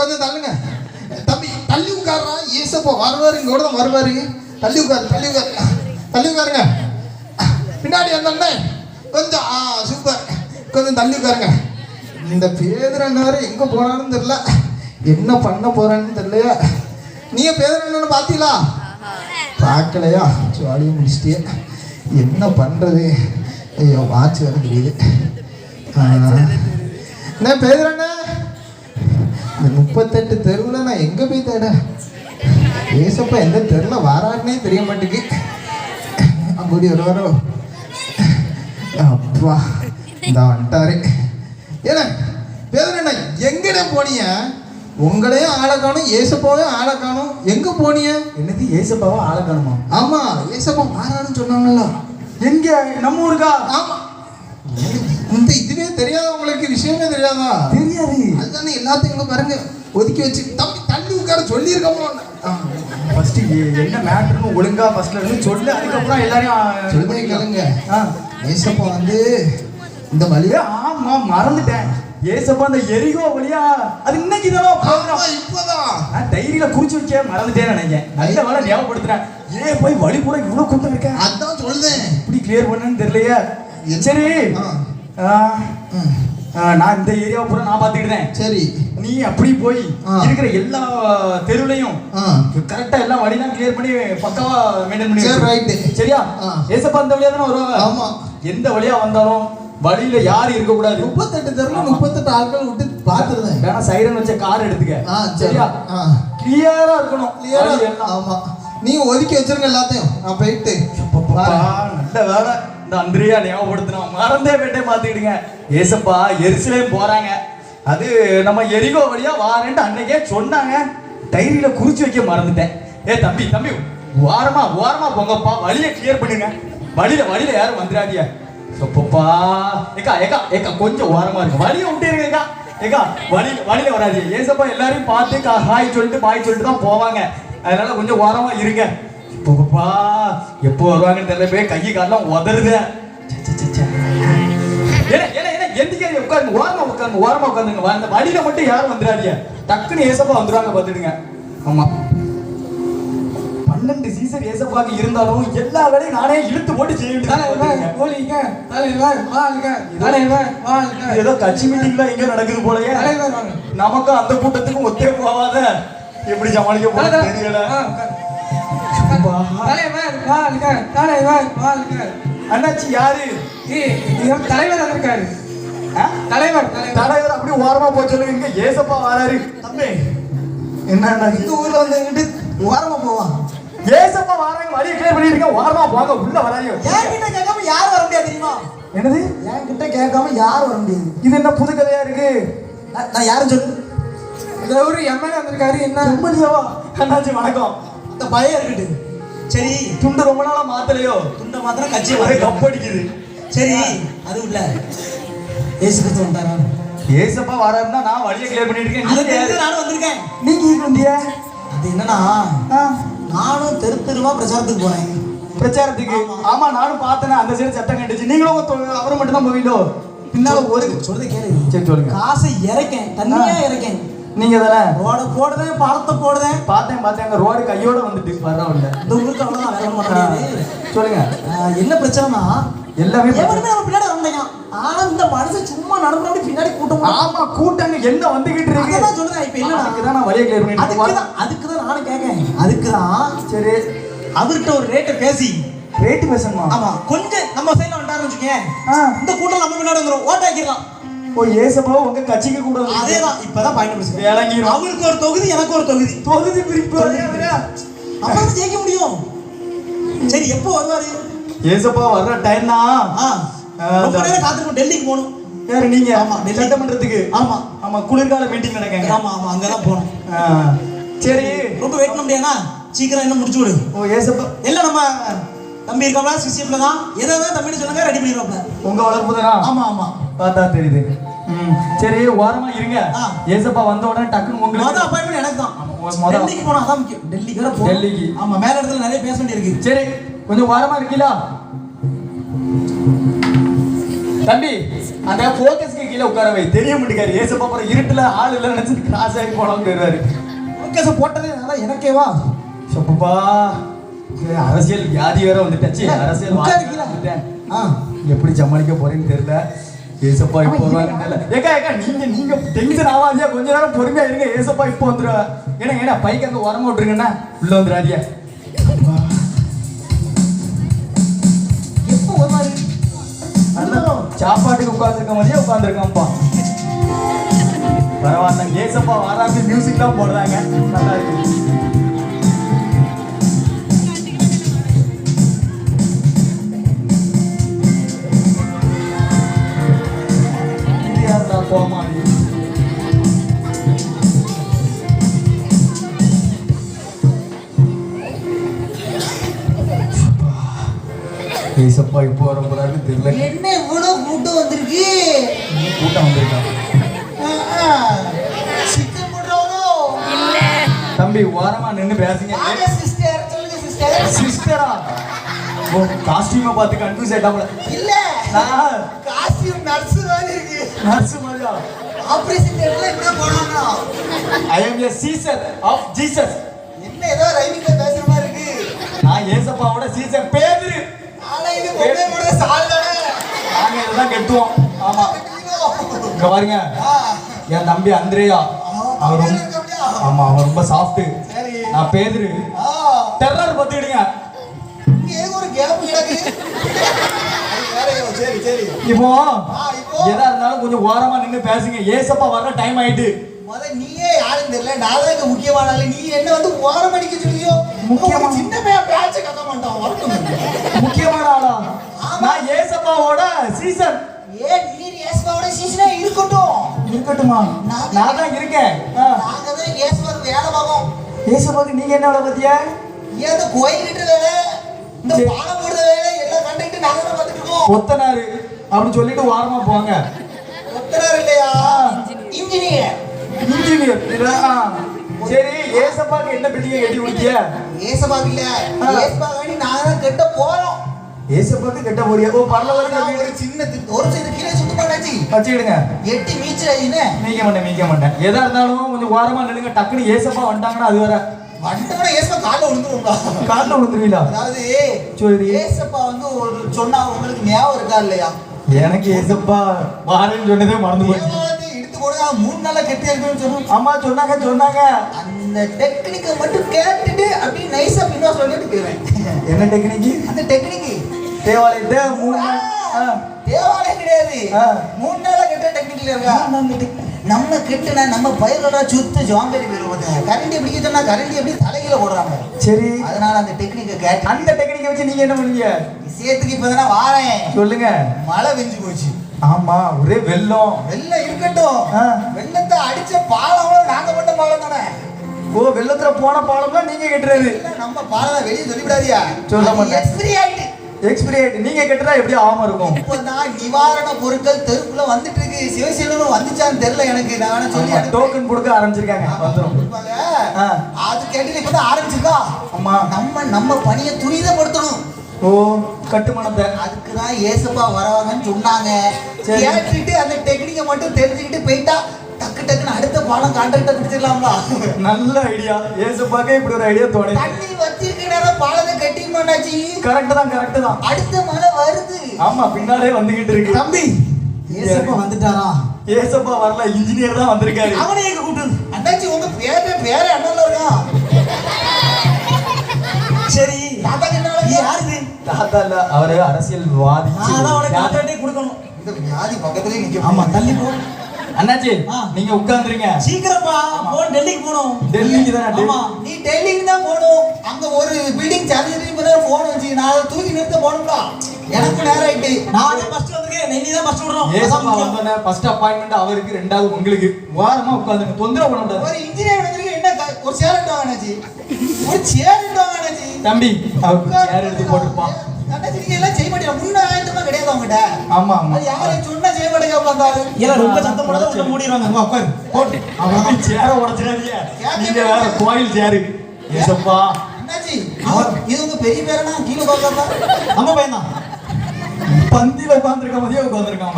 கொஞ்சம் தள்ளுங்க. தம்பி தள்ளி உட்காருறா. ஏசப்பா வருவாரு இங்க கூட தான் வருவாரு. தள்ளி உட்காரு தள்ளி உட்காரு. தள்ளி உட்காருங்க. பின்னாடி வந்தோடனே கொஞ்சம் ஆ சூப்பர் கொஞ்சம் தள்ளி உட்காருங்க. இந்த பேதரண்ணாரு எங்க போனான்னு தெரியல. என்ன பண்ண போறான்னு தெரியலையா. நீங்க பேதரண்ணன்னு பாத்தீங்களா? பார்க்கலையா? ஜாலியாக முடிச்சிட்டே என்ன பண்ணுறது ஐயோ வாட்ச் வேறு தெரியுது. என்ன என்ன பேசுறேண்ணே இந்த முப்பத்தெட்டு தெருவில் நான் எங்கே போய் தேட? ஏசப்பா எந்த தெருவில் வாரான்னே தெரிய மாட்டேங்குது. அப்படி வருவாரோ அப்பா இந்த வந்துட்டாரு ஏன்னா பேசுறேண்ணா எங்கட போனிய? உங்களையும் ஆளை காணும் ஏசப்பாவையும் ஆளை காணும். எங்கே போனீங்க என்னது ஏசப்பாவா ஆளை காணுமா? ஆமா ஏசப்பா மாறான்னு சொன்னாங்கல்ல. எங்க? நம்ம ஊருக்கா? ஆமா. இந்த இதுவே தெரியாத உங்களுக்கு விஷயமே தெரியாதா? தெரியாது. அதுதானே எல்லாத்தையும் பாருங்க. ஒதுக்கி வச்சு தம்பி தள்ளி உட்கார சொல்லியிருக்கோமோ ஃபர்ஸ்ட் என்ன மேட்டர்னு ஒழுங்கா ஃபர்ஸ்ட்ல இருந்து சொல்லு அதுக்கப்புறம் எல்லாரையும் சொல்லுங்க கேளுங்க. ஆ. ஏசப்பா வந்து இந்த வழியா? ஆமா மறந்துட்டேன். ஏசப்பா அந்த எரிகோ வழியா? அது இன்னைக்கு தானே ஆமா, இப்பதான். நான் டைரியில குறிச்சு வைக்க மறந்துட்டேன்னு நினைக்கிறேன். நல்ல வேலை ஞாபகப்படுத்துறேன். ஏன் போய் வழி பூரா இவ்வளவு கூட்டம் இருக்கேன் அதான் சொல்லுதேன். எப்படி கிளியர் பண்ணேன்னு தெரியலையே. சரி. நான் இந்த ஏரியாவை பூரா நான் பாத்துக்கிட்டேன் சரி. நீ அப்படி போய். இருக்கிற எல்லா தெருவுலையும் கரெக்டா எல்லா வழியெல்லாம் கிளியர் பண்ணி பக்காவா மெயின்டைன் பண்ணி சரி, right. சரியா. ஏசப்பா அந்த வழியா தானே வருவாங்க? ஆமா. எந்த வழியா வந்தாலும் வழியில யாரும் இருக்க கூடாது முப்பத்தெட்டு தெருவில் முப்பத்தெட்டு ஆட்கள் விட்டு பார்த்துருந்தேன். வேணா சைரன் வச்ச கார் எடுத்துக்க. சரியா? கிளியரா இருக்கணும். கிளியரா. ஆமா. நீங்க ஒதுக்கி வச்சிருங்க எல்லாத்தையும். நான் போயிட்டு. நல்ல வேலை. இந்த அந்திரியா ஞாபகப்படுத்தினோம் மறந்தே போயிட்டே மாத்திக்கிடுங்க. ஏசப்பா எரிசிலேயும் போறாங்க. அது நம்ம எரிகோ வழியா வாரேன்ட்டு அன்னைக்கே சொன்னாங்க. டைரியில குறிச்சு வைக்க மறந்துட்டேன். ஏ தம்பி தம்பி ஓரமா ஓரமா போங்கப்பா. வழியை கிளியர் பண்ணுங்க வழியில வழியில யாரும் வந்துடாதிய சொப்பப்பா ஏக்கா ஏக்கா ஏக்கா கொஞ்சம் ஓரமா இருக்கு வழியை விட்டுருங்க ஏக்கா. ஏக்கா வழியில வழியில வராது ஏசப்பா எல்லாரையும் பார்த்து ஹாய் சொல்லிட்டு பாய் சொல்லிட்டு தான் போவாங்க. அதனால கொஞ்சம் ஓரமா இருங்க. இப்போப்பா எப்போ வருவாங்கன்னு தெரியல போய் கை காலெல்லாம் உதறுது எந்திரிக்காதீங்க, உட்காருங்க. ஓரமா உட்காருங்க ஓரமா உட்காந்துங்க அந்த வழியில மட்டும் யாரும் வந்துடாதீங்க. டக்குன்னு ஏசப்பா வந்துருவாங்க பார்த்துடுங்க. ஆமா. பன்னெண்டு சீசன் ஏசப்பாக்கு இருந்தாலும் எல்லா வேலையும் நானே இழுத்து போட்டு செய்ய ஏதோ கட்சி மீட்டிங்ல எங்க நடக்குது போலயே. நமக்கும் அந்த கூட்டத்துக்கும் ஒத்தே போகாத. எப்படி சமாளிக்க போறது தெரியல. தலைவர் வாழ்க தலைவர் வாழ்க அண்ணாச்சி யாரு? தலைவர் வந்திருக்காரு? தலைவர் தலைவர். அப்படி ஓரமா போய் சொல்லுங்க இங்க ஏசப்பா வராரு. தம்பி என்ன? இந்த ஊர்ல வந்துங்கிட்டு ஓரமா போவான் ஏசப்பா வராங்க வழியை கிளியர் பண்ணிட்டு இருக்கேன் ஓரமா போங்க உள்ள வராங்க என்கிட்ட கேட்காம யார் வர முடியாது தெரியுமா? என்னது? என்கிட்ட கேட்காம யார் வர முடியாது. இது என்ன புது கதையா இருக்கு? நான் யாரும் சொல்லு ஒரு எம்எல்ஏ வந்திருக்காரு. என்ன? உண்மையாவா அண்ணாச்சி வணக்கம். இந்த பயம் இருக்கட்டும். சரி துண்டு ரொம்ப நாளா மாத்தலையோ? துண்ட மாத்திரம் கட்சி ஒரே கப் அடிக்குது. சரி அது இல்ல ஏசு கிறிஸ்து வந்தாரா? ஏசப்பா வராருன்னா நான் வழியை கிளியர் பண்ணிட்டு இருக்கேன் நானும் வந்திருக்கேன். நீங்க இங்க வந்தியா அது என்னன்னா ஆ, நானும் தெரு தெருவா பிரச்சாரத்துக்கு போறேன். பிரச்சாரத்துக்கு? ஆமா. நானும் பார்த்தேன். அந்த சைடு சட்டம் கட்டுச்சு. நீங்களும் அவரை மட்டும் தான் போவீங்களோ? பின்னால ஒரு சொல்றது கேளு. சரி சொல்லுங்க. காசை இறக்கேன். தண்ணியா இறக்கேன். நீங்க தானே ரோட போடுதேன் பாலத்தை போடுதேன் பார்த்தேன் பார்த்தேன். அங்க ரோடு கையோட வந்துட்டு வர்றவங்க இந்த ஊருக்கு அவ்வளவுதான் வேலை பண்ண முடியாது. சொல்லுங்க. என்ன பிரச்சனைனா எல்லாமே எவருமே நம்ம பின்னாடி மாட்டேங்க ஆனா இந்த மனுஷன் சும்மா நடந்து பின்னாடி கூட்டம் ஆமா கூட்டங்க என்ன வந்துகிட்டு இருக்கு? அதான் சொல்லுறேன் இப்ப என்னன்னா அதுக்கு தான் நான் வழியை கிளியர் பண்ணிட்டு அதுக்கு. தான் நானும் கேட்கேன் அதுக்கு தான் சரி. அவர்கிட்ட ஒரு ரேட்டை பேசி. ரேட்டு பேசணுமா? ஆமா கொஞ்சம் நம்ம சைடுல வந்துட்டாருன்னு வச்சுக்கேன். இந்த கூட்டம் நம்ம பின்னாடி வந்துரும். ஓட்டாக்கிடலாம் ஓ ஏசப்பா உங்க கட்சிக்கு கூட அதேதான் இப்பதான் பாயிண்ட் பிடிச்சு விளங்கிரும். அவருக்கு ஒரு தொகுதி எனக்கு ஒரு தொகுதி. தொகுதி பிரிப்பு தான் ஜெயிக்க முடியும். சரி எப்போ வருவாரு? ஏசப்பா வர்ற டைம் தான் ஆ. ஆ, ரொம்ப நேரம் காத்திருக்கோம் டெல்லிக்கு போகணும். யாரு நீங்க? ஆமா. சட்டமன்றத்துக்கு? ஆமா. ஆமா குளிர்கால மீட்டிங் நடக்கங்க. ஆமா ஆமா அங்கதான் போகணும். சரி. ரொம்ப வெயிட் பண்ண முடியாதா? சீக்கிரம் என்ன முடிச்சு விடு. ஓ ஏசப்பா. எல்லாம் நம்ம தம்பி இருக்காப்ல சிசிஎஃப்ல தான் எதாவது தம்பின்னு சொல்லுங்க ரெடி பண்ணிடுவாப்ல. உங்க வளர்ப்பு தானா? ஆமா ஆமா. பார்த்தா தெரியுது. சரி ஓரமா இருங்க. ஏசப்பா வந்த உடனே டக்குன்னு மொத உங்களுக்கு அப்பாயின்மெண்ட் எனக்கு தான். மொத- டெல்லிக்கு போனா அதான் முக்கியம். டெல்லிக்கு வேற போகணும். டெல்லிக்கு. ஆமா மேல இடத்துல நிறைய பேச வேண்டியிருக்கு. சரி கொஞ்சம் ஓரமா இருக்கீங்களா? தம்பி அந்த போக்கஸ்க்கு கீழே உட்கார வை. தெரிய மாட்டேங்காரு. ஏசப்பா அப்புறம் இருட்டுல ஆள் இல்லை நினைச்சு கிராஸ் ஆகி போனோம்னு போயிடுவாரு முக்கேச போட்டதே அதான் எனக்கேவா சொப்பப்பா அரசியல் வியாதி வேற வந்துட்டாச்சு. அரசியல் எப்படி சமாளிக்க போறேன்னு தெரியல. ஏசப்பா இப்போ ஏக்கா ஏக்கா நீங்க நீங்க டென்ஷன் ஆகாதியா கொஞ்ச நேரம் பொறுமையா இருங்க. ஏசப்பா இப்போ வந்துருவா. ஏன்னா ஏன்னா பைக்கு அங்க உரங்க விட்டுருங்கண்ணா உள்ள வந்துடாதியா எப்போ வருவாரு சாப்பாட்டுக்கு உட்காந்துருக்க மாதிரியே உட்காந்துருக்கான்ப்பா பரவாயில்ல. ஏசப்பா வராது மியூசிக்லாம் போடுறாங்க. நல்லா இருக்கு. யாருடா கோமாளி? ஏசப்பா இப்போ வர போறாருன்னு தெரியல. என்ன இவ்வளவு கூட்டம் வந்திருக்கு? கூட்டம் வந்திருக்கான் சிக்கன் தம்பி ஓரமா நின்னு பேசுங்க. சிஸ்டர் சொல்லுங்க சிஸ்டர். சிஸ்டரா? ஓ காஸ்டியூமை பார்த்து கன்ஃபியூஸ் ஆயிட்டாப்ல இல்ல. நான் காஸ்டியூம் நர்ஸ் நர்ஸ் மாதிரியா ஆபரேஷன் தியேட்டர்ல இப்படி போனாங்க I am a Caesar of Jesus என்ன ஏதோ ரைமிங்ல பேசுற மாதிரி இருக்கு. நான் ஏசப்பாவோட சீசர் பேதுரு ஆனா இது பொண்ணே கூட சால் தானே. நாங்க இதெல்லாம் கெட்டுவோம். ஆமா. இங்க பாருங்க. என் தம்பி அந்திரேயா. அவர் ஆமா அவன் ரொம்ப சாஃப்ட் நான் பேதுரு டெரர் பத்திடுங்க ஒரு கேப் கிடக்கு? சரி சரி. இப்போ? எதா இருந்தாலும் கொஞ்சம் ஓரமா நின்னு பேசுங்க. ஏசப்பா வர்ற டைம் ஆயிட்டு. முத நீயே யாருன்னு தெரியல நான் தான் இங்க முக்கியமான நீ என்ன வந்து ஓரம் அடிக்க சொல்லியோ முக்கியமா- சின்ன பையன் பேட்ச கத்த மாட்டான் முக்கியமான ஆளா? நான் ஏசப்பாவோட சீசன் ஏன் நீர் ஏசுவாவோட சீசனே இருக்கட்டும். இருக்கட்டுமா? நான் தான் இருக்கேன். நாங்க தான் ஏசுவாக்கு வேலை பார்ப்போம் ஏசப்பாக்கு நீங்க என்ன வேலை பத்தியா ஏன் இந்த கோயில் கிட்ட வேலை இந்த. பாலம் போடுற வேலை எல்லாம் கண்டுக்கிட்டு நாங்க தான் பார்த்துட்டு இருக்கோம். கொத்தனாரு அப்படின்னு சொல்லிட்டு வாரமா போங்க. ஒத்தனார் இல்லையா? இன்ஜினியர். இன்ஜினியர். சரி ஏசப்பாக்கு என்ன பில்டிங்க கட்டி கொடுத்திய ஏசபாக்கு இல்ல. ஆ. ஏசபாக்கு நாங்க தான் கட்ட போறோம். ஏசப்பாக்கு கட்ட போறியா? ஓ பரலவருக்கு நான் வீடு ஒரு சின்ன ஒரு சைடு கீழே சுத்தம் பண்ணாச்சு வச்சுக்கிடுங்க. எட்டி மீச்சல் ஆயின்னு மீக்க மாட்டேன் மீக்க மாட்டேன். எதா இருந்தாலும் கொஞ்சம் ஓரமா நில்லுங்க. டக்குன்னு ஏசப்பா வந்துட்டாங்கன்னா அது வேற வந்துட்டோம்னா ஏசப்பா காலில் விழுந்துருவோம்டா காலில் விழுந்துருவீங்களா அதாவது சரி. ஏசப்பா வந்து ஒரு சொன்னா உங்களுக்கு ஞாபகம் இருக்கா இல்லையா? எனக்கு ஏசப்பா வாரேன்னு சொன்னதே மறந்து போச்சு. இடித்து போடுங்க மூணு நாளா கெட்டி இருக்குன்னு சொன்னோம் ஆமா சொன்னாங்க சொன்னாங்க. அந்த டெக்னிக்கை மட்டும் கேட்டுட்டு அப்படியே நைஸா பின்னா சொல்லிட்டு போயிடுவேன் என்ன டெக்னிக்கு? அந்த டெக்னிக்கு. தேவாலயத்தை மூணு. தேவாலயம் கிடையாது. மூணு நாளா கெட்ட டெக்னிக்ல இருக்கா? நம்ம கெட்டுனா நம்ம பயிரோட சுத்து ஜாம்பேரி போயிருவோம் கரண்டி எப்படி சொன்னா கரண்டி எப்படி தலையில போடுறாங்க. சரி. அதனால அந்த டெக்னிக்கை கேட்டு அந்த டெக்னிக்கை வச்சு நீங்க என்ன பண்ணீங்க? விஷயத்துக்கு இப்பதானே வாரேன். சொல்லுங்க. மழை பெஞ்சு போச்சு. ஆமா ஒரே வெள்ளம். வெள்ளம் இருக்கட்டும். வெள்ளத்தை அடிச்ச பாலம் நாங்க மட்டும் பாலம் தானே? ஓ வெள்ளத்துல போன பாலம்லாம் நீங்க கட்டுறது. நம்ம பாலம் வெளியே சொல்லிவிடாதியா சொல்ல மாட்டேன். எக்ஸ்பிரி ஆயிட்டு நீங்க கட்டுறா எப்படி ஆகாம இருக்கும்? இப்பதான் நிவாரண பொருட்கள் தெருக்குள்ள வந்துட்டு இருக்கு சிவசீலனும் வந்துச்சான்னு தெரியல எனக்கு. நான் வேணா சொல்லி. டோக்கன் கொடுக்க ஆரம்பிச்சிருக்காங்க. அது கேட்டு இப்பதான் ஆரம்பிச்சிருக்கா? ஆமா. நம்ம நம்ம பணியை துரிதப்படுத்தணும். ஓ கட்டுமானத்தை. அதுக்கு தான் ஏசப்பா வரவாங்கன்னு சொன்னாங்க. கேட்டுட்டு அந்த டெக்னிக்கை மட்டும் தெரிஞ்சுக்கிட்டு போயிட்டா டக்கு டக்குன்னு அடுத்த பாலம் கான்ட்ராக்டர் பிடிச்சிடலாம்ல? நல்ல ஐடியா. ஏசப்பாக்கே இப்படி ஒரு ஐடியா தோணு தண்ணி வச்சிருக்க நேரம் பாலத்தை கட்டி மாட்டாச்சு கரெக்ட் தான் கரெக்ட் தான். அடுத்த மழை வருது. ஆமா பின்னாலே வந்துகிட்டு இருக்கு. தம்பி ஏசப்பா வந்துட்டாரா? ஏசப்பா வரல இன்ஜினியர் தான் வந்திருக்காரு. அவனை எங்க கூப்பிட்டு அண்ணாச்சி உங்க பேரு பேரு அண்ணன்ல இருக்கா? சரி. தாத்தா யாருது தாத்தா இல்ல அவரு அரசியல்வாதி. நான் தான் உனக்கு கான்ட்ராக்டே கொடுக்கணும். இந்த வியாதி பக்கத்துலயே நிக்க ஆமா தள்ளி போ. அண்ணாச்சி. நீங்க உட்கார்ந்துருங்க. சீக்கிரப்பா போன் டெல்லிக்கு போகணும். டெல்லிக்கு தானே ஆமா. நீ டெல்லிக்கு தான் போகணும். அங்க ஒரு பில்டிங் சரிஞ்சிட்டு இப்பதான் போன் வச்சு நான் தூக்கி நிறுத்த போகணும்டா. எனக்கு நேரம் ஆயிட்டு. நான் ஃபர்ஸ்ட் வந்திருக்கேன் நீ தான் ஃபர்ஸ்ட் விடுறோம் ஏசப்பா. வந்தோடனே ஃபர்ஸ்ட் அப்பாயின்மெண்ட் அவருக்கு ரெண்டாவது உங்களுக்கு. வாரமா உட்காந்துங்க தொந்தரவு பண்ண கூடாது ஒரு இன்ஜினியர் வந்திருக்கு என்ன ஒரு சேர் எடுத்து வாங்கினாச்சு ஒரு சேர் எடுத்து வாங்கினாச்சு தம்பி அவருக்கு சேர் எடுத்து போட்டுப்பான் அண்ணாச்சி எல்லாம் செய்ய மாட்டீங்க முன்ன ஆயத்தமா கிடையாது அவங்ககிட்ட. ஆமா ஆமா. அது யாரையும் சொன்னா செய்ய மாட்டேங்க உட்காந்தாரு ஏன்னா ரொம்ப சத்தம் போடாத உள்ள மூடிடுவாங்க. வா உட்காரு. போட்டு. அவ்வளவுதான். சேர உடைச்சிடாதீங்க. நீங்க வேற கோயில் சேரு ஏசப்பா. அண்ணாச்சி இது உங்க பெரிய பேரனா? கீழே பார்க்கலாம் நம்ம பையன் தான் பந்தியில உட்காந்துருக்க மாதிரியே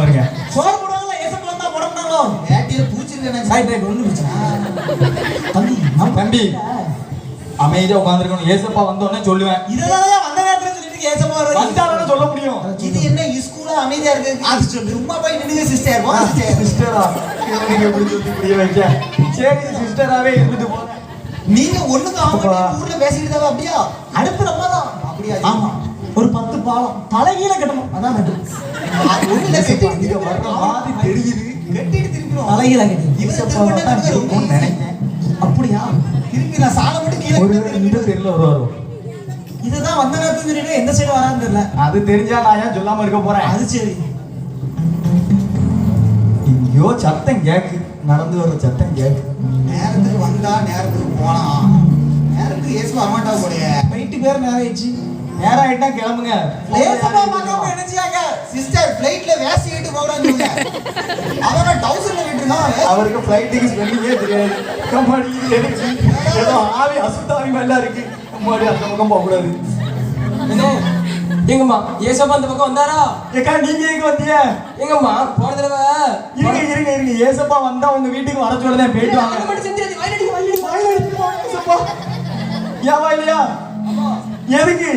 பாருங்க. சோறு போடுவாங்களா? ஏசப்பா வந்தா போட மாட்டாங்களோ? வேட்டியில பூச்சிருக்கேன் ரைட் ரைட் ஒண்ணு பிரச்சனை தம்பி நம்ம தம்பி. அமைதியா உட்காந்துருக்கணும் ஏசப்பா வந்தோடனே சொல்லுவேன். இதெல்லாம் வர்றது. வந்தாலும் சொல்ல முடியும். இது என்ன ஸ்கூலா அமைதியா இருக்கு அது சொல்லு. சும்மா போய் நின்னுங்க சிஸ்டர் வா சிஸ்டர் நீங்க புரிய வைக்க? சரி சிஸ்டராவே இருந்துட்டு போங்க நீங்க ஒண்ணுக்கு. மாட்டீங்க ஊர்ல பேசிக்கிட்டு இருந்தா அப்படியா? அடுத்து நம்ம தான். அப்படியா ஆமா. ஒரு பத்து பாலம். தலைகீழ கட்டணும். அதான் நட்டு அது ஒண்ணு இல்ல கட்டி இங்க வர்ற மாதிரி தெரியுது. கட்டிட்டு தலைகீழ கட்டி. அப்படியா திரும்பி நான் சாலை மட்டும் கீழே இந்த தெருல வருவாரோ. இதுதான் வந்த நேரத்துல சொல்லிட்டு எந்த சைடு வரான்னு தெரியல. அது தெரிஞ்சா நான் ஏன் சொல்லாம இருக்க போறேன்? அது சரி. எங்கேயோ சத்தம் கேக்கு. நடந்து வர்ற சத்தம் கேக்கு. நேரத்துக்கு வந்தா நேரத்துக்கு போனா. நேரத்துக்கு ஏசு வரமாட்டா போலயே. போயிட்டு பேர் நேரம் ஆயிடுச்சு நேரம் ஆயிட்டா கிளம்புங்க ஏசப்பா பார்க்காம நினைச்சியாங்க சிஸ்டர் ஃப்ளைட்ல வேசி ஏட்டு போறாங்க அவன டவுசர்ல விட்டுருக்கான் அவருக்கு ஃப்ளைட்டுக்கு ஸ்பெல்லிங்கே தெரியாது. எதுக்கு ஏதோ ஆவி அசுத்தாவி மாதிரிலாம் இருக்கு. கம்மாடி அந்த பக்கம் போகக்கூடாது என்ன? எங்கம்மா ஏசப்பா அந்த பக்கம் வந்தாரா? ஏக்கா நீங்க எங்க வந்தீங்க? எங்கம்மா போன தடவை. இருங்க இருங்க இருங்க. ஏசப்பா வந்தா உங்க வீட்டுக்கு வர சொல்லுதேன் போயிட்டு வாங்க. ஏவா இல்லையா எதுக்கு.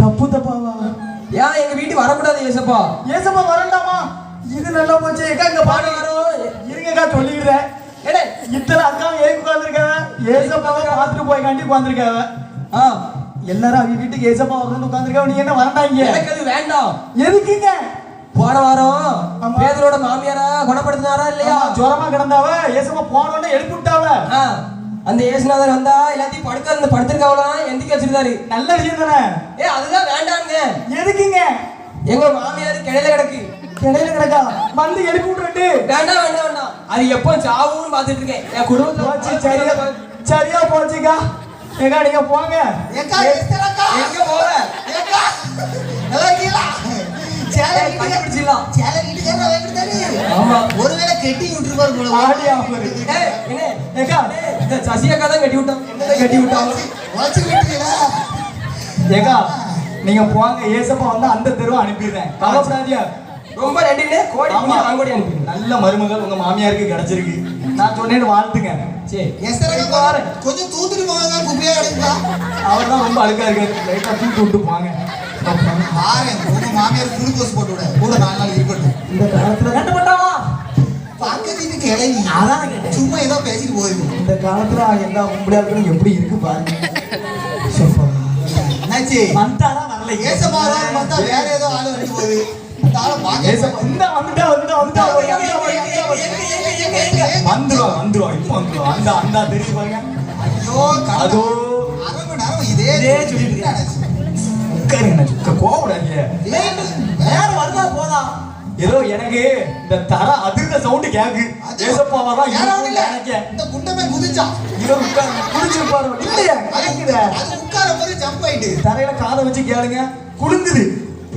தப்பு தப்பாவா? ஏன் எங்க வீட்டுக்கு வரக்கூடாது ஏசப்பா ஏசப்பா வரண்டாமா? இது நல்லா போச்சு. ஏக்கா இங்க வரும் இருங்கக்கா சொல்லிக்கிறேன் ஏடே இத்தனை அக்கா ஏன் உட்காந்துருக்காவ ஏசப்பாவை பார்த்துட்டு போய் காண்டி உட்காந்துருக்காவ ஆ எல்லாரும் அவங்க வீட்டுக்கு ஏசப்பா வரணும்னு உட்காந்துருக்காவ நீ என்ன வரண்டாங்க? எனக்கு அது வேண்டாம். எதுக்குங்க? போன வாரம். பேதரோட மாமியாரா குணப்படுத்தினாரா இல்லையா? ஜுரமா கிடந்தாவ ஏசப்பா போனோடனே எழுப்பி விட்டாவ. அந்த ஏசுநாதர் வந்தா எல்லாத்தையும் படுக்க இருந்து படுத்திருக்காவலாம் எந்திக்க வச்சிருந்தாரு. நல்ல விஷயம் தானே? ஏ அதுதான் வேண்டாங்க எதுக்குங்க? எங்க மாமியார் கிளையில கிடக்கு. இடையில கிடக்கா? வந்து எழுப்பி விட்டுட்டு வேண்டாம் வேண்டாம் வேண்டாம். அது எப்போ சாவுன்னு பாத்துட்டு இருக்கேன். என் போச்சு சரியா குடும்பத்துல சரியா போச்சுக்கா. ஏக்கா நீங்க போங்க. ஏக்கா எங்க போவ ஏக்கா. ஒருவேளை கட்டி விட்டுருப்பாரு போல ஆடி ஆஃபர் ஏய், என்ன? ஏக்கா இந்த சசி அக்கா தான் கட்டி விட்டான். கட்டி விட்டான். ஏக்கா நீங்க போங்க. ஏசப்பா வந்து அந்த தெருவை அனுப்பிடுறேன். கவலைப்படாதியா ரொம்ப நன்றிண்ணே. கோடி அங்கோடி அனுப்பிடுங்க நல்ல மருமகள் உங்க மாமியாருக்கு கிடைச்சிருக்கு. நான் சொன்னேன்னு வாழ்த்துங்க. சரி. அக்கா பாரு. கொஞ்சம் தூத்துட்டு போங்க குப்பையா கிடக்குதா அவர் தான் ரொம்ப அழுக்கா இருக்காரு. லைட்டா தூக்கி விட்டு போங்க. பாருங்க உங்க மாமியார் குளுக்கோஸ் போட்டு விட. கூட நாலு நாள் இருக்கட்டும். இந்த காலத்துல கட்ட மாட்டாவா பக்கத்து கிளவி அதான். சும்மா ஏதோ பேசிட்டு போயிருக்கு இந்த காலத்துல எல்லா உம்படியாளுக்கும் எப்படி இருக்கு பாருங்க. என்னாச்சு? வந்தாதான் வரல வரான்னு பார்த்தா வேற ஏதோ ஆளு வந்து போகுது வந்துருவா வந்துருவா இப்போ வந்துருவா. அந்த அந்த தெரியுது பாருங்க. அதோ. இதே சொல்லிட்டு. உட்காருங்க கோவடாங்க நேரம் வருதா போதா? ஏதோ எனக்கு இந்த தர அதிர்ந்த சவுண்ட் கேக்கு. ஏசப்பா வரலாம் யாராவது இல்ல. நினைக்க. இந்த குண்டமே குதிச்சான் இதோ உட்காரு குடிச்சிருப்பாரு இல்லையா? அது உட்கார போது ஜம்ப் ஆயிட்டு. தரையில காதை வச்சு கேளுங்க. குலுங்குது.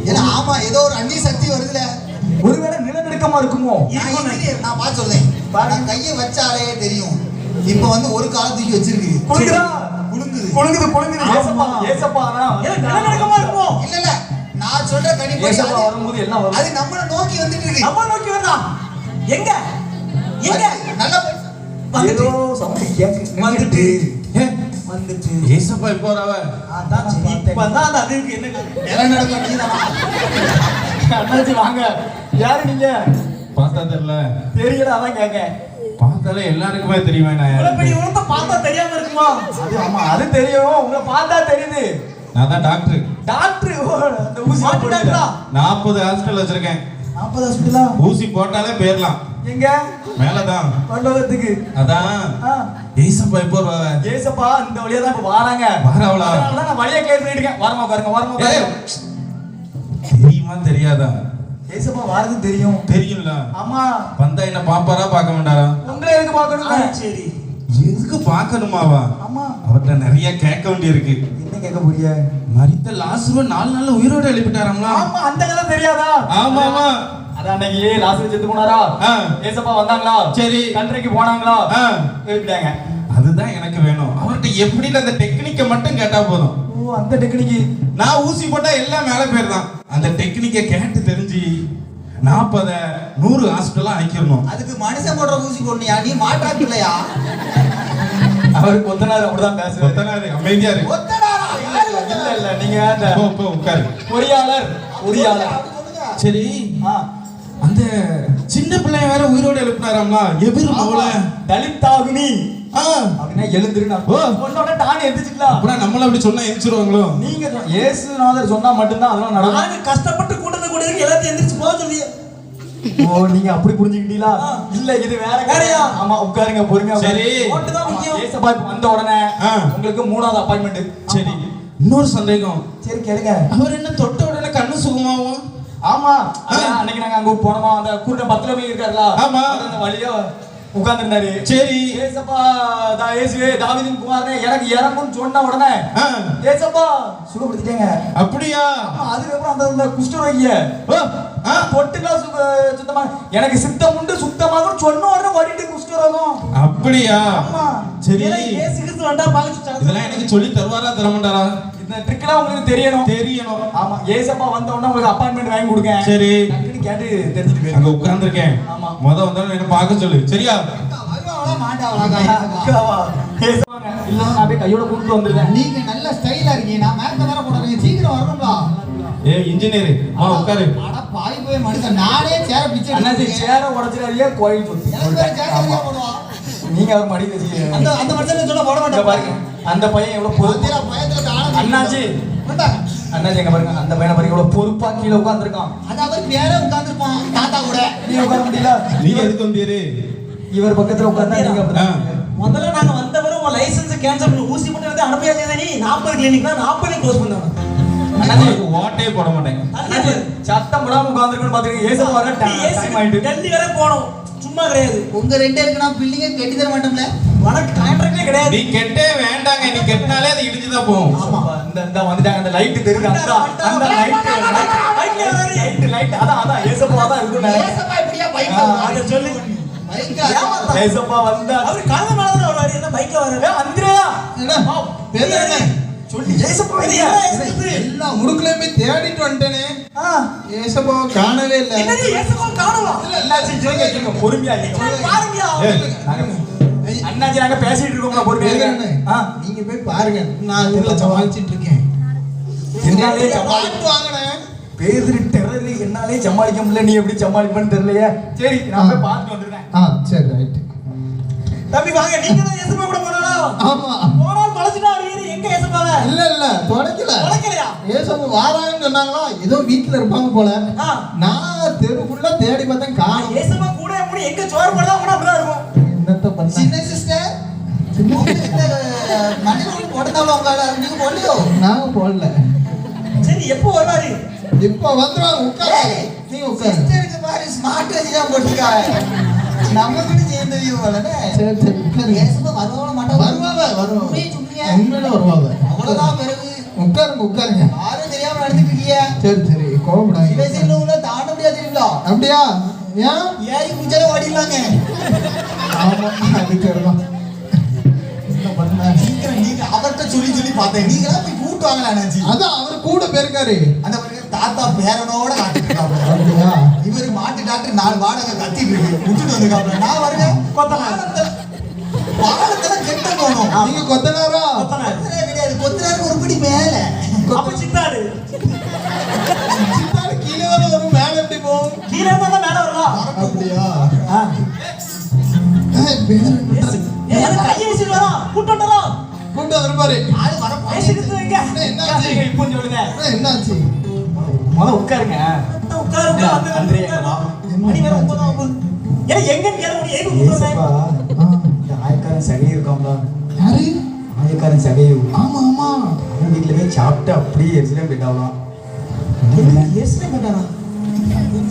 ஏன்னா ஆமா ஏதோ ஒரு அந்நிய சக்தி வருதுல. ஒருவேளை நிலநடுக்கமா இருக்குமோ? நான் பார்த்து சொல்றேன். நான் கையை வச்சாலே தெரியும். இப்ப வந்து ஒரு கால தூக்கி வச்சிருக்கு குலுங்குதா? குலுங்குது. குலுங்குது குலுங்குது. ஏசப்பா ஏசப்பா. நிலநடுக்கமா இருக்கும்? இல்ல இல்ல. நான் சொல்ற கணிப்பு ஏசப்பா வரும்போது எல்லாம் வரும். அது நம்மள நோக்கி வந்துட்டு இருக்கு. நம்ம நோக்கி வருதா? எங்க? எங்க? நல்லா ஏதோ சவுண்ட் கேக்கு வந்துட்டு. வந்துட்டு. ஏசப்பா இப்போ வரவ அதான். இப்பதான் அந்த அதுக்கு என்ன நிலநடுக்கம் நீதானா? அண்ணாச்சி வாங்க. யாரு நீங்க? பார்த்தா தெரியல. தெரியல அதான் கேட்க பார்த்தாலே எல்லாருக்குமே தெரியுமே நான் பெரிய. உருண்டை பார்த்தா தெரியாம இருக்குமா? அது ஆமா. அது தெரியும். உங்களை பார்த்தா தெரியுது. நான் தான் டாக்டர். டாக்டர்? அந்த ஊசி? டாக்டரா? நாற்பது ஹாஸ்பிட்டல் வச்சிருக்கேன். நாற்பது ஹாஸ்பிட்டலா ஊசி போட்டாலே போயிடலாம் எங்க? மேலதான். பல்லவத்துக்கு அதான். ஏசப்பா இப்போ வரவ ஏசப்பா இந்த வழியா தான் இப்ப வாராங்க. வாராவளா? அதனால தான் நான் வழியை கிளியர் பண்ணிட்டு இருக்கேன் வரமா பாருங்க வரமா பாருங்க. தெரியுமா தெரியாதா? ஏசப்பா வாரது தெரியும். தெரியும்ல. ஆமா வந்தா என்ன பாப்பாரா பார்க்க மாட்டாரா? உங்களை எதுக்கு பார்க்கணும் சரி. எதுக்கு பார்க்கணுமாவா? ஆமா அவர்கிட்ட நிறைய கேட்க வேண்டி இருக்கு என்ன கேட்க போறிய? மரித்த லாசுவ நாலு நாள்ல உயிரோட எழுப்பிட்டாராங்களா ஆமா அந்த கதை தெரியாதா? ஆமாமா அதான் அன்னைக்கு லாஸ்ட் செத்து போனாரா? ஆ. ஏசப்பா வந்தாங்களா? சரி. கண்ட்ரிக்கு போனாங்களா? ஆ. எழுப்பிட்டாங்க அதுதான் எனக்கு வேணும். அவர்கிட்ட எப்படி அந்த டெக்னிக்கை மட்டும் கேட்டா போதும். ஓ அந்த டெக்னிக்கு. நான் ஊசி போட்டா எல்லாம் மேல போயிருந்தான் அந்த டெக்னிக்கை கேட்டு தெரிஞ்சு நாற்பத நூறு ஹாஸ்பிட்டலாம் ஆக்கிடணும். அதுக்கு மனுஷன் போடுற ஊசி போடணியா நீ மாட்டாக்கு இல்லையா? அவர் கொத்தனார் அப்படிதான் பேசுறாரு. கொத்தனாரு அமைதியா இருக்கு இல்ல? இல்ல நீங்க பொறியாளர் பொறியாளர். சரி. ஆ, அந்த சின்ன பிள்ளைய வேற உயிரோட எழுப்பினாராம்ல எதிர் மவள தலித்தாகுனி. ஆ. அப்படின்னா எழுந்துருன்னு ஓ. சொன்னோட டானி எந்திரிச்சுக்கலாம். அப்புறம் நம்மள அப்படி சொன்னா எந்திரிச்சிருவாங்களோ? நீங்க இயேசுநாதர் சொன்னா மட்டும்தான் அதெல்லாம் நடக்கும். கஷ்டப்பட்டு கூட்டத்தை கூட எல்லாத்தையும் எந்திரிச்சு போக சொல்லி? ஓ நீங்க அப்படி புரிஞ்சுக்கிட்டீங்களா? இல்ல இது வேற வேறயா? ஆமா உட்காருங்க பொறுமையா சரி. ஓட்டு தான் முக்கியம். வந்த உடனே ஆ. உங்களுக்கு மூணாவது அப்பாயின்மெண்ட் சரி. இன்னொரு சந்தேகம். சரி கேளுங்க. அவர் என்ன தொட்ட உடனே கண்ணு சுகமாவும்? ஆமா. அன்னைக்கு நாங்க அங்க போனோமா அந்த குருட பத்துல போய் இருக்காருல? ஆமா. அந்த வழியா உட்கார்ந்திருந்தாரு. சரி. ஏசப்பா தா இயேசுவே தாவீதின் குமாரனே எனக்கு இறங்கும்னு சொன்ன உடனே ஏசப்பா சுகப்படுத்திட்டேங்க. அப்படியா? அதுக்கப்புறம் அந்த அந்த குஷ்டரோகிய பொட்டுலாம் சுத்தமா எனக்கு சித்தம் உண்டு சுத்தமாக சொன்ன உடனே ஓடிட்டு குஷ்டரோகம். அப்படியா? ஆமா. சரி. ஏசு கிறிஸ்து வந்தா பாலிச்சு இதெல்லாம் எனக்கு சொல்லி தருவாரா தர மாட்டாரா இந்த ட்ரிக்லாம் உங்களுக்கு தெரியணும். தெரியணும். ஆமா ஏசப்பா வந்த உடனே உங்களுக்கு அப்பாயின்மெண்ட் வாங்கி கொடுங்க. சரி. டக்குன்னு கேட்டு தெரிஞ்சுட்டு அங்க உட்கார்ந்திருக்கேன். ஆமா. முத வந்தாலும் என்ன பார்க்க சொல்லு. சரியா. இல்ல. நான் அப்படியே கையோட கூப்பிட்டு வந்துருக்கேன் நீங்க நல்ல ஸ்டைலா இருக்கீங்க. நான் மேக்க வேற போடுறீங்க சீக்கிரம் வரணும்டா ஏ இன்ஜினியர் வா உட்காரு. அட பாய் போய் மனுஷன். நானே சேர பிச்சை எடுத்துருக்கேன். சேர உடச்சிடாதே கோயில் போடுவான். நீங்க அவர் மடியில அந்த அந்த மனுஷன் சொல்ல போட மாட்டேன். பாருங்க. அந்த பையன் எவ்வளவு பொறுப்பு பாத்தியா, பயத்துல அண்ணாச்சி. வேண்டாம். அண்ணாச்சி எங்க பாருங்க அந்த பையனை பாருங்க எவ்வளவு பொறுப்பா கீழே உட்கார்ந்திருக்கான். அது அவர் பேரே உட்கார்ந்திருப்பான் தாத்தா கூட. நீ உட்கார முடியல. நீங்க எதுக்கு வந்தீரு இவர் பக்கத்துல உட்கார்ந்தா நீங்க. முதல்ல நாங்க வந்தவரை உன் லைசன்ஸ் கேன்சல் பண்ணி ஊசி மட்டும் அனுப்பியாச்சு நீ. நாற்பது கிளினிக்னா நாற்பது க்ளோஸ் உங்களுக்கு ஓட்டே போட மாட்டேன் சத்தம் போடாம உட்கார்ந்திருக்கணும் பாத்துக்க ஏசு வர டைம் ஆயிட்டு. டெல்லி வரை போனோம். சும்மா கிடையாது. உங்க ரெண்டு பேருக்கு நான் பில்டிங்கே கட்டி தர மாட்டோம்ல? உனக்கு கான்ட்ராக்டே கிடையாது. நீ கெட்டே வேண்டாங்க. நீ கெட்டினாலே அது இடிச்சுதான் போகும். ஆமா. இந்த இந்த வந்துட்டாங்க. அந்த லைட் தெரியுது. அந்த அந்த லைட் லைட் லைட் அதான் அதான். ஏசப்பா தான் இருக்கும் ஏசப்பா இப்படியா பைக் ஆ, அதை சொல்லு. ஏமாத்தா. ஏசப்பா வந்தா. அவரு கழுத மேல தான் வருவாரு. என்ன பைக்ல ஏ, வராரு? அந்திரேயா. என்ன? பேர் என்ன? சொல்லி ஏசப்பா? எல்லா முடுக்குலயுமே தேடிட்டு வந்துட்டேனே. ஆ, ஏசப்பா காணவே இல்ல. என்னது ஏசப்பா காணவா அண்ணாச்சி சொல்லுங்க சொல்லுங்க. பொறுமையா இருங்க. போய் பாருங்கயா. அண்ணாச்சி நாங்க பேசிட்டு இருக்கோம்ல பொறுமையா நீங்க போய் பாருங்க. நான் இதுல சமாளிச்சிட்டு இருக்கேன். என்னாலே சமாளி பாட்டு வாங்கினேன் பேதுரு டெரர் என்னாலே சமாளிக்க முடியல. நீ எப்படி சமாளிப்பேன்னு தெரியலையே. சரி நான் போய் பார்த்துட்டு வந்துடுறேன். ஆ சரி ரைட் தம்பி வாங்க. நீங்க தான் ஏசப்பா கூட போனாலா ஆமா. எங்க ஏசப்பாவ? இல்ல இல்ல தொடக்கல. உழைக்கலையா ஏசப்பா வாராங்கன்னு சொன்னாங்களா? ஏதோ வீட்டுல இருப்பாங்க போல. நான் தெரு ஃபுல்லா தேடி பார்த்தேன் காணும். ஏசப்பா கூட முடி எங்க சோறு போடலாம் கூட அப்படிதான் இருக்கும். என்னத்த பண்ண? சின்ன சிஸ்டர். மண்ணில் போட்டதால உங்களால நீங்க போடலையோ? நான் போடல. சரி எப்போ வருவாரு? இப்ப வந்துருவாங்க உட்காரு. நீங்க உட்காரு. சிஸ்டருக்கு பாரு ஸ்மார்ட் வாட்ச் தான் போட்டிருக்காங்க நம்ம கூட சேர்ந்து போலனே சரி சரி ஏசப்பா வருவாங்க வருவாங்க வருவாங்க உண்மையில வருவாங்க. அவ்வளவுதான் பிறகு. உட்காருங்க உட்காருங்க. யாரும் தெரியாம நடந்துட்டு இருக்கீங்க சரி சரி. கோபப்படாதீங்க சிவசேனில உள்ள தாண்ட முடியாது தெரியுங்களா அப்படியா? ஏன்? ஏறி குச்சாலே ஓடிடலாங்க. ஆமா அது சீக்கிரம் நீங்க அவர்கிட்ட சொல்லி சொல்லி பார்த்தேன். நீங்களா போய் கூட்டு வாங்கலாம் நினைச்சு அதான் அவர் கூட போயிருக்காரு. அந்த தாத்தா பேரனோட அப்படியா? இவரு மாட்டு டாக்டர் நாலு வாடகை கத்திட்டு இருக்கு விட்டுட்டு வந்திருக்காங்க நான் வருவேன் நீங்க கொத்தனாரா? கொத்தனார். கொத்தனார் கிடையாது. கொத்தனாருக்கு ஒரு படி மேல. அப்ப சித்தாடு. சித்தாரு கீழே வர ஒரு மேல எப்படி போகும்? கீழே இருந்தா மேல வரலாம் அப்படியா? என்னாச்சு? உட்காருங்க. உட்காரு உட்காரு. வந்து அந்திரே, உட்காரு. மணி வேற ஒன்பதாம் ஆகுது. ஏய் எங்கன்னு கேட்க முடியும் எங்க கூட்டு ஏசப்பா யாரு? ஆயக்காரன் சகையு ஆமா ஆமா. அவன் வீட்டுல போய் சாப்பிட்டு அப்படியே எரிசிலே போயிட்டாங்களாம் ஏசுவே மாட்டாரா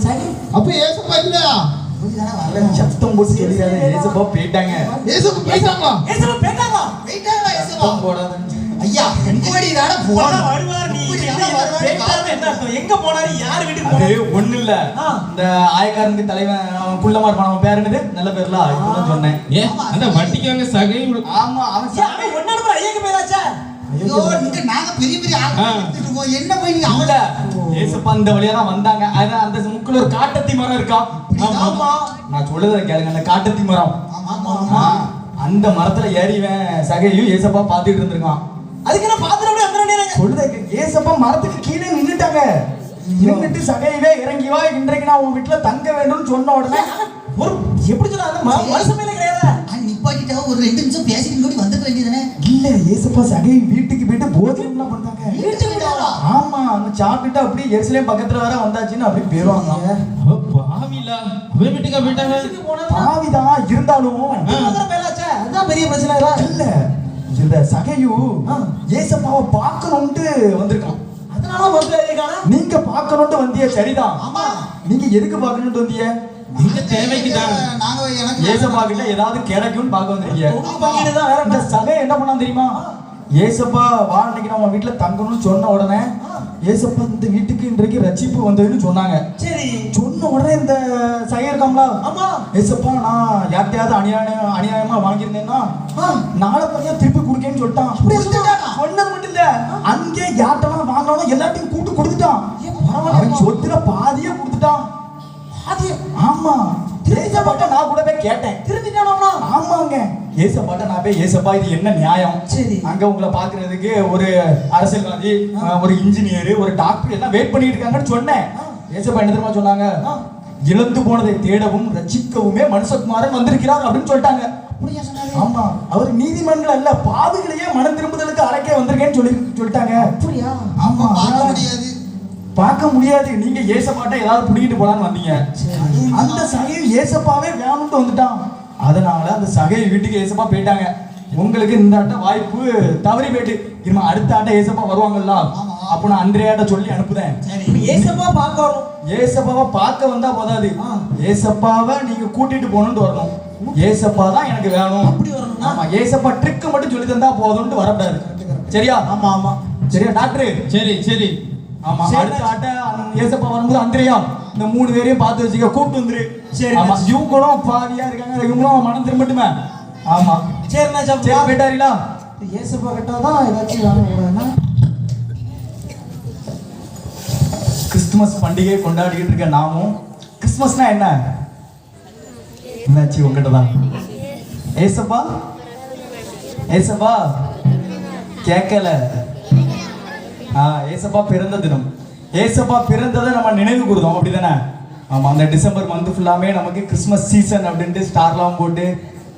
சரி. அப்ப ஏசப்பா இல்லையா வரல. சத்தம் போட்டு ஏசப்பா போயிட்டாங்க. ஏசப்பா போயிட்டாங்களா ஏசுவே? பேட்டாரா வெயிட்டாங்க ஏசப்பா ஐயா என்கொயரி தானே போனா போகணும் வருவார் நீ. எங்க போனாரு? யார் வீட்டுக்கு அது ஒண்ணு இல்ல ஆ. இந்த ஆயக்காரனுக்கு தலைவன் அவன் குள்ளமா இருப்பான் அவன் பேர் என்னது? நல்ல பேர்ல. இப்பதான் சொன்னேன். ஏன் அந்த வட்டிக்காங்க சகை உள்ள- ஆமா அவன் அவன் ஒன்னு நம்பர் ஐயாக்கு பேராச்சா. ஐயோ இங்க நாங்க பெரிய பெரிய என்ன போய் நீங்க அவள ஏசப்பா இந்த வழியா தான் வந்தாங்க. அதான் அந்த முக்குல ஒரு காட்டத்தி மரம் இருக்கா? ஆமா. நான் சொல்லுறத கேளுங்க. அந்த காட்டத்தி மரம். ஆமா அந்த மரத்துல ஏறிவன் சகையும் ஏசப்பா பாத்துட்டு இருந்திருக்கான். அதுக்கு என்ன பாத்துட்டு அப்படியே வந்துடுறேன் சொல்லுத ஏசப்பா மரத்துக்கு கீழே நின்னுட்டாங்க. நின்னுட்டு சகையவே இறங்கி வா இன்றைக்கு நான் உன் வீட்டுல தங்க வேண்டும்னு சொன்ன உடனே ஒரு எப்படி சொன்னா மனுஷன் மேல கிடையாது. நிப்பாட்டிட்டா ஒரு ரெண்டு நிமிஷம் பேசிட்டு கூடி வந்துட வேண்டியதானே இல்ல ஏசப்பா சகை வீட்டுக்கு போயிட்டு போஜனம்லாம் பண்ணாங்க? ஆமா அங்க சாப்பிட்டுட்டு அப்படியே எருசலேம் பக்கத்துல வர வந்தாச்சுன்னு அப்படியே போயிருவாங்க பாவில அவ வீட்டுக்கா போயிட்டாங்க? பாவிதான் இருந்தாலும். அதுதான் பெரிய பிரச்சனை இல்ல. இந்த சகையு ஏசப்பாவை பார்க்கணும்ட்டு வந்திருக்கான். அதனால மருத்துவ இருக்கானா நீங்க பார்க்கணும்ட்டு வந்திய சரிதான் ஆமா. நீங்க எதுக்கு பார்க்கணும்ட்டு வந்திய? நீங்க தேவைக்கு தான். நாங்க எனக்கு ஏசப்பா கிட்ட ஏதாவது கிடைக்கும்னு பார்க்க வந்திருக்கீங்க. தான் வேற இந்த சகை என்ன பண்ணா தெரியுமா? ஏசப்பா வா இன்னைக்கு நம்ம வீட்டுல தங்கணும்னு சொன்ன உடனே ஏசப்பா இந்த வீட்டுக்கு இன்றைக்கு ரட்சிப்பு வந்ததுன்னு சொன்னாங்க. சரி. சொன்ன உடனே இந்த சகை இருக்காங்களா ஆமா. ஏசப்பா நான் யார்கிட்டயாவது அநியாயம் அநியாயமா வாங்கியிருந்தேன்னா நாளை பையன் திருப்பி கொடுக்கேன்னு சொல்லிட்டான்? சொன்னது மட்டும் இல்ல. அங்கே யார்ட்டெல்லாம் வாங்கணும் எல்லாத்தையும் கூட்டு கொடுத்துட்டான்? அவன் சொத்துல பாதியே கொடுத்துட்டான். அது ஆமா. ஏசப்பாட்ட நான் கூட போய் கேட்டேன். திருந்திட்டானா ஆமாங்க. ஏசப்பாட்ட நான் போய் ஏசப்பா இது என்ன நியாயம்? சரி. அங்க உங்களை பாக்குறதுக்கு ஒரு அரசியல்வாதி ஒரு இன்ஜினியர் ஒரு டாக்டர் எல்லாம் வெயிட் பண்ணிட்டு இருக்காங்கன்னு சொன்னேன். ஏசப்பா என்ன தெரியுமா சொன்னாங்க? இழந்து போனதை தேடவும் ரட்சிக்கவுமே மனுஷகுமாரன் வந்திருக்கிறார் அப்படின்னு சொல்லிட்டாங்க. ஆமா அவர் நீதிமன்றம் அல்ல பாவிகளையே மனம் திரும்புதலுக்கு அழைக்க வந்திருக்கேன்னு சொல்லி சொல்லிட்டாங்க. அப்படியா? ஆமா முடியாது. பார்க்க முடியாது. நீங்க ஏசப்பாட்ட ஏதாவது பிடிக்கிட்டு போலான்னு வந்தீங்க. அந்த சகையை ஏசப்பாவே வேணும்னு வந்துட்டான். அதனால அந்த சகையை வீட்டுக்கு ஏசப்பா போயிட்டாங்க. உங்களுக்கு இந்த ஆட்ட வாய்ப்பு தவறி போயிட்டு. இனிமே அடுத்த ஆட்ட ஏசப்பா வருவாங்கல்ல. அப்ப நான் அன்றையாட்ட சொல்லி அனுப்புதேன் ஏசப்பா பார்க்க வரும். ஏசப்பாவை பார்க்க வந்தா போதாது. ஏசப்பாவை நீங்க கூட்டிட்டு போகணும்னு வரணும். ஏசப்பா தான் எனக்கு வேணும். அப்படி வரணும்னா? ஆமா ஏசப்பா ட்ரிக் மட்டும் சொல்லி தந்தா போதும்னு வரக்கூடாது சரியா? ஆமா ஆமா. சரியா டாக்டர்? சரி சரி. ஆமா அடுத்த ஆட்ட ஏசப்பா வரும்போது அந்திரியா இந்த மூணு பேரையும் பார்த்து வச்சுக்க கூப்பிட்டு வந்துரு. சரி, ஆமா இவங்களும் பாவியா இருக்காங்க இவங்களும் மனம் திரும்பட்டுமே. ஆமா. சரிண்ணா சரி போயிட்டாரிங்களா? ஏசப்பா கிட்டதான் ஏதாச்சும் வாங்க கூடாதுன்னா கிறிஸ்துமஸ் பண்டிகையை கொண்டாடிட்டு இருக்க நாமும் கிறிஸ்துமஸ்னா என்ன? என்னாச்சு உங்ககிட்ட தான் ஏசப்பா? ஏசப்பா? கேட்கல. ஆ ஏசப்பா பிறந்த தினம். ஏசப்பா பிறந்ததை நம்ம நினைவு கூறுதோம் அப்படிதானே? ஆமா அந்த டிசம்பர் மந்த் ஃபுல்லாமே நமக்கு கிறிஸ்மஸ் சீசன் அப்படின்ட்டு ஸ்டார்லாம் போட்டு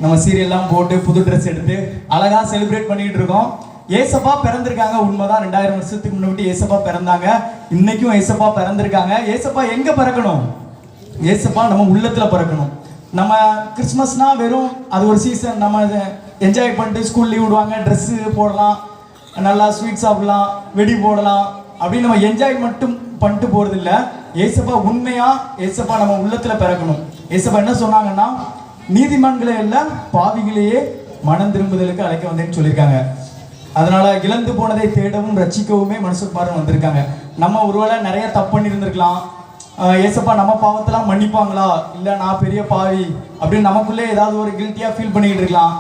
நம்ம சீரியல்லாம் போட்டு புது ட்ரெஸ் எடுத்து அழகாக செலிப்ரேட் பண்ணிகிட்டு இருக்கோம். ஏசப்பா பிறந்திருக்காங்க. உண்மைதான். ரெண்டாயிரம் வருஷத்துக்கு முன்னாடி ஏசப்பா பிறந்தாங்க. இன்னைக்கும் ஏசப்பா பிறந்திருக்காங்க. ஏசப்பா எங்க பிறக்கணும்? ஏசப்பா நம்ம உள்ளத்துல பிறக்கணும். நம்ம கிறிஸ்மஸ்னா வெறும் அது ஒரு சீசன் நம்ம என்ஜாய் பண்ணிட்டு ஸ்கூல் லீவ் விடுவாங்க. ட்ரெஸ்ஸு போடலாம். நல்லா ஸ்வீட் சாப்பிடலாம். வெடி போடலாம். அப்படின்னு நம்ம என்ஜாய் மட்டும் பண்ணிட்டு போறது இல்லை ஏசப்பா உண்மையா? ஏசப்பா நம்ம உள்ளத்துல பிறக்கணும். ஏசப்பா என்ன சொன்னாங்கன்னா நீதிமான்களை எல்லாம் பாவிகளையே மனம் திரும்புதலுக்கு அழைக்க வந்தேன்னு சொல்லியிருக்காங்க. அதனால இழந்து போனதை தேடவும் ரட்சிக்கவுமே மனுஷகுமாரன் வந்திருக்காங்க. நம்ம ஒருவேளை நிறைய தப்பு பண்ணியிருந்திருக்கலாம். ஏசப்பா நம்ம பாவத்தெல்லாம் மன்னிப்பாங்களா? இல்லை நான் பெரிய பாவி அப்படின்னு நமக்குள்ளே ஏதாவது ஒரு கில்ட்டியாக ஃபீல் பண்ணிக்கிட்டு இருக்கலாம்.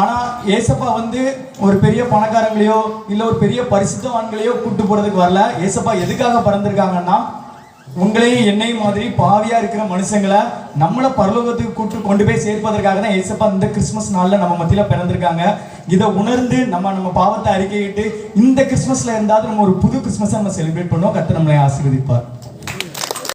ஆனால் ஏசப்பா வந்து ஒரு பெரிய பணக்காரங்களையோ இல்லை ஒரு பெரிய பரிசுத்தவான்களையோ கூப்பிட்டு போகிறதுக்கு வரல. ஏசப்பா எதுக்காக பிறந்திருக்காங்கன்னா உங்களையும் என்னையும் மாதிரி பாவியா இருக்கிற மனுஷங்களை நம்மளை பரலோகத்துக்கு கூட்டு கொண்டு போய் சேர்ப்பதற்காக தான் ஏசப்பா இந்த கிறிஸ்மஸ் நாளில் நம்ம மத்தியில் பிறந்திருக்காங்க. இதை உணர்ந்து நம்ம நம்ம பாவத்தை அறிக்கையிட்டு இந்த கிறிஸ்மஸ்ல இருந்தாலும் நம்ம ஒரு புது கிறிஸ்மஸை நம்ம செலிப்ரேட் பண்ணுவோம். கத்து நம்மளை ஆசீர்வதிப்பார்.